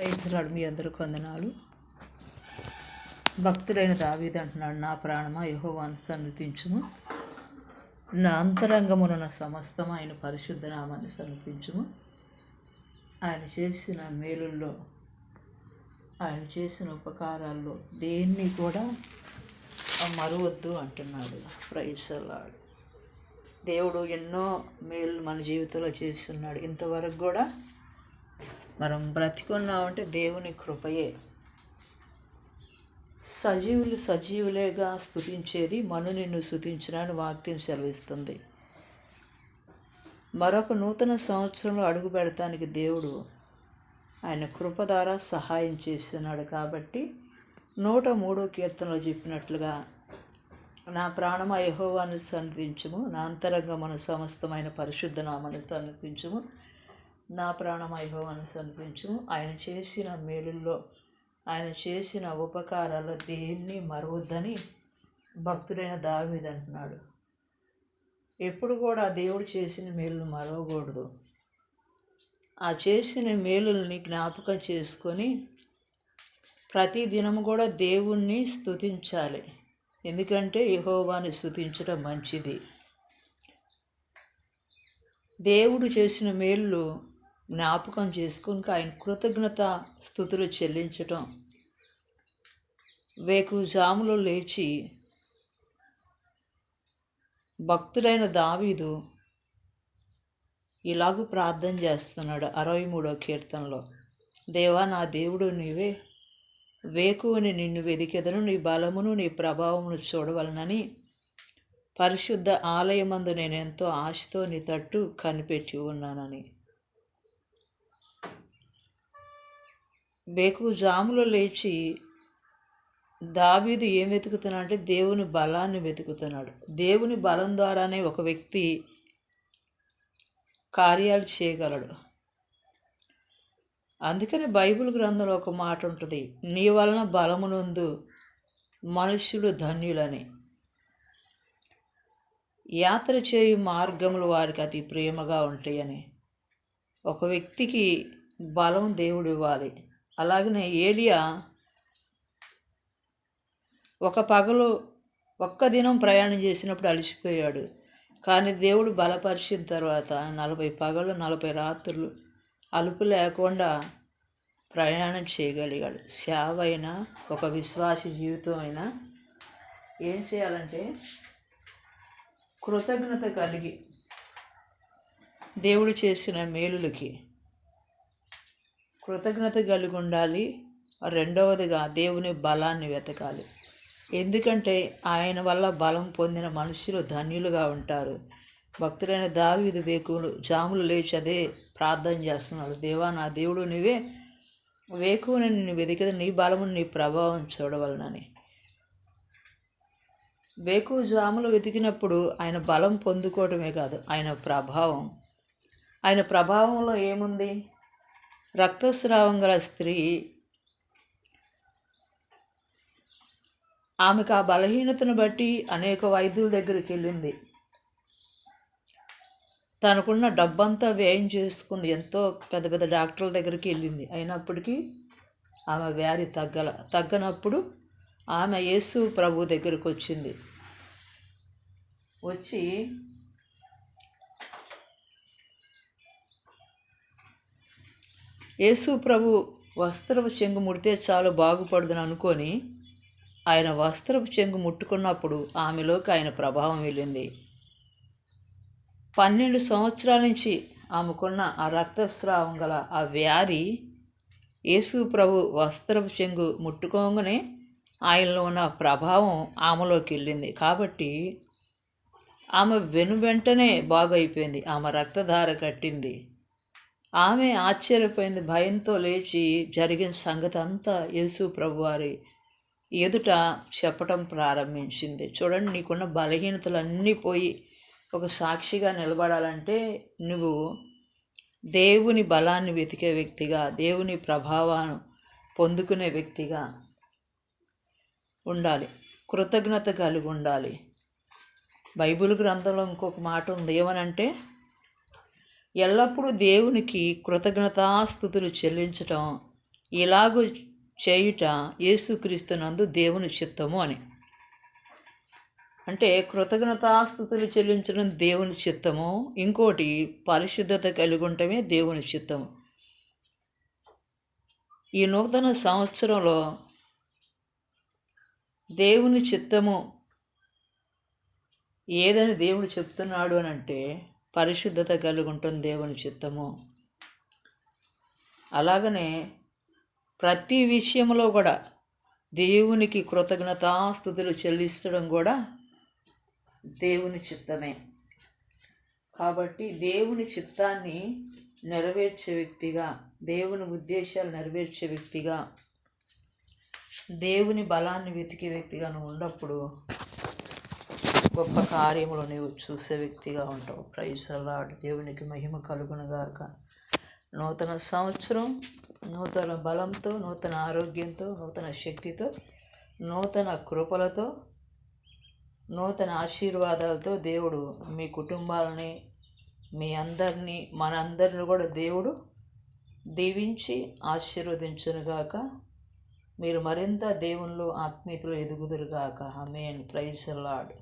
ప్రైజ్లాడు మీ అందరికి వందనాలు భక్తుడైన దావీదు అంటున్నాడు నా ప్రాణమా యహోవాను సన్నిధించుము నా అంతరంగమున సమస్తం ఆయన పరిశుద్ధ నామాన్ని సన్నిధించుము ఆయన చేసిన మేలుల్లో ఆయన చేసిన ఉపకారాల్లో దేన్ని కూడా మరవద్దు అంటున్నాడు ప్రైసలాడు దేవుడు ఎన్నో మేలు మన జీవితంలో చేస్తున్నాడు. ఇంతవరకు కూడా మనం బ్రతికున్నామంటే దేవుని కృపయే. సజీవులు సజీవులేగా స్థుతించేది మను నిన్ను స్థుతించినని వాక్యం సెలవిస్తుంది. మరొక నూతన సంవత్సరంలో అడుగు పెడతానికి దేవుడు ఆయన కృప ద్వారా సహాయం చేస్తున్నాడు కాబట్టి నూట మూడో కీర్తనలో చెప్పినట్లుగా నా ప్రాణమ యహోవాను సన్నిధించము నా అంతరంగమును సమస్తమైన పరిశుద్ధ నామను సన్నిధించుము నా ప్రాణమ యహోవాను సన్నిధించుము ఆయన చేసిన మేలుల్లో ఆయన చేసిన ఉపకారాలు దేన్ని మరవద్దని భక్తుడైన దావీద్ అంటున్నాడు. ఎప్పుడు కూడా దేవుడు చేసిన మేలును మరవకూడదు. ఆ చేసిన మేలుల్ని జ్ఞాపకం చేసుకొని ప్రతి దినం కూడా దేవుణ్ణి స్తుతించాలి. ఎందుకంటే యహోవాని స్తుతించడం మంచిది. దేవుడు చేసిన మేళ్ళు జ్ఞాపకం చేసుకుని ఆయన కృతజ్ఞత స్థుతులు చెల్లించటం. వేకుజాములో లేచి భక్తుడైన దావీదు ఇలాగూ ప్రార్థన చేస్తున్నాడు అరవై మూడో కీర్తనలో. దేవా నా దేవుడు నీవే. వేకువని నిన్ను వెదికెదను నీ బలమును నీ ప్రభావమును చూడవలనని పరిశుద్ధ ఆలయమందు నేను ఎంతో ఆశతో నీ తట్టు కనిపెట్టి ఉన్నానని. జాములో లేచి దావీదు ఏం వెతుకుతున్నాడు అంటే దేవుని బలాన్ని వెతుకుతున్నాడు. దేవుని బలం ద్వారానే ఒక వ్యక్తి కార్యాలు చేయగలడు. అందుకని బైబిల్ గ్రంథంలో ఒక మాట ఉంటుంది నీ వలన బలమునందు మనుష్యులు ధన్యులని. యాత్ర చేయు మార్గములు వారికి అతి ప్రేమగా ఉంటాయని. ఒక వ్యక్తికి బలం దేవుడు ఇవ్వాలి. అలాగనే ఏలియా ఒక పగలు ఒక్క దినం ప్రయాణం చేసినప్పుడు అలసిపోయాడు. కానీ దేవుడు బలపరిచిన తర్వాత నలభై పగలు నలభై రాత్రులు అలుపు లేకుండా ప్రయాణం చేయగలిగాడు. సేవ అయినా ఒక విశ్వాస జీవితం అయినా ఏం చేయాలంటే కృతజ్ఞత కలిగి దేవుడు చేసిన మేలులకి కృతజ్ఞత కలిగి ఉండాలి రెండవదిగా దేవుని బలాన్ని వెతకాలి. ఎందుకంటే ఆయన వల్ల బలం పొందిన మనుషులు ధన్యులుగా ఉంటారు. భక్తులైన దావీదు వేకులు జాములు లేచి అదే ప్రార్థన చేస్తున్నాడు. దేవా నా దేవుడు నీవే వేకువని నిన్ను వెతికితే నీ బలము నీ ప్రభావం చూడవలనని. వేకు జాములు వెతికినప్పుడు ఆయన బలం పొందుకోవటమే కాదు ఆయన ప్రభావం. ఆయన ప్రభావంలో ఏముంది? రక్తస్రావం గల స్త్రీ ఆమెకు ఆ బలహీనతను బట్టి అనేక వైద్యుల దగ్గరికి వెళ్ళింది. తనకున్న డబ్బంతా వ్యయం చేసుకుంది. ఎంతో పెద్ద పెద్ద డాక్టర్ల దగ్గరికి వెళ్ళింది. అయినప్పటికీ ఆమె వ్యాధి తగ్గల తగ్గనప్పుడు ఆమె యేసు ప్రభు దగ్గరికి వచ్చింది వచ్చి యేసు ప్రభు వస్త్రపు చెంగు ముడితే చాలు బాగుపడుదని అనుకొని ఆయన వస్త్రపు చెంగు ముట్టుకున్నప్పుడు ఆమెలోకి ఆయన ప్రభావం వెళ్ళింది. పన్నెండు సంవత్సరాల నుంచి ఆమెకున్న ఆ రక్తస్రావం గల ఆ వ్యాధి యేసు ప్రభు వస్త్రపు చెంగు ముట్టుకోగానే ఆయనలో ఉన్న ప్రభావం ఆమెలోకి వెళ్ళింది. కాబట్టి ఆమె వెను వెంటనే బాగైపోయింది. ఆమె రక్తధార కట్టింది. ఆమె ఆశ్చర్యపోయింది భయంతో లేచి జరిగిన సంగతి అంతా యేసు ప్రభువారి ఎదుట చెప్పటం ప్రారంభించింది. చూడండి నీకున్న బలహీనతలన్నీ పోయి ఒక సాక్షిగా నిలబడాలంటే నువ్వు దేవుని బలాన్ని వెతికే వ్యక్తిగా దేవుని ప్రభావాన్ని పొందుకునే వ్యక్తిగా ఉండాలి. కృతజ్ఞత కలిగి ఉండాలి. బైబిల్ గ్రంథంలో ఇంకొక మాట ఉంది ఏమనంటే ఎల్లప్పుడూ దేవునికి కృతజ్ఞతాస్థుతులు చెల్లించటం ఇలాగూ చేయుట యేసుక్రీస్తునందు దేవుని చిత్తము అని. అంటే కృతజ్ఞతాస్థుతులు చెల్లించడం దేవుని చిత్తము ఇంకోటి పరిశుద్ధత కలిగి ఉండటమే దేవుని చిత్తము. ఈ నూతన సంవత్సరంలో దేవుని చిత్తము ఏదని దేవుడు చెప్తున్నాడు అని అంటే పరిశుద్ధత కలిగి ఉంటుంది దేవుని చిత్తము. అలాగనే ప్రతి విషయంలో కూడా దేవునికి కృతజ్ఞతాస్థుతులు చెల్లించడం కూడా దేవుని చిత్తమే. కాబట్టి దేవుని చిత్తాన్ని నెరవేర్చే వ్యక్తిగా దేవుని ఉద్దేశాలు నెరవేర్చే వ్యక్తిగా దేవుని బలాన్ని వెతికే వ్యక్తిగా నువ్వు ఉన్నప్పుడు గొప్ప కార్యములు నీవు చూసే వ్యక్తిగా ఉంటావు. ప్రైసలాడు దేవునికి మహిమ కలుగునుగాక నూతన సంవత్సరం నూతన బలంతో నూతన ఆరోగ్యంతో నూతన శక్తితో నూతన కృపలతో నూతన ఆశీర్వాదాలతో దేవుడు మీ కుటుంబాలని మీ అందరినీ మనందరిని కూడా దేవుడు దీవించి ఆశీర్వదించునుగాక మీరు మరింత దేవుళ్ళు ఆత్మీయతలు ఎదుగుదురుగాక ఆమె ప్రైజ్ లాడ్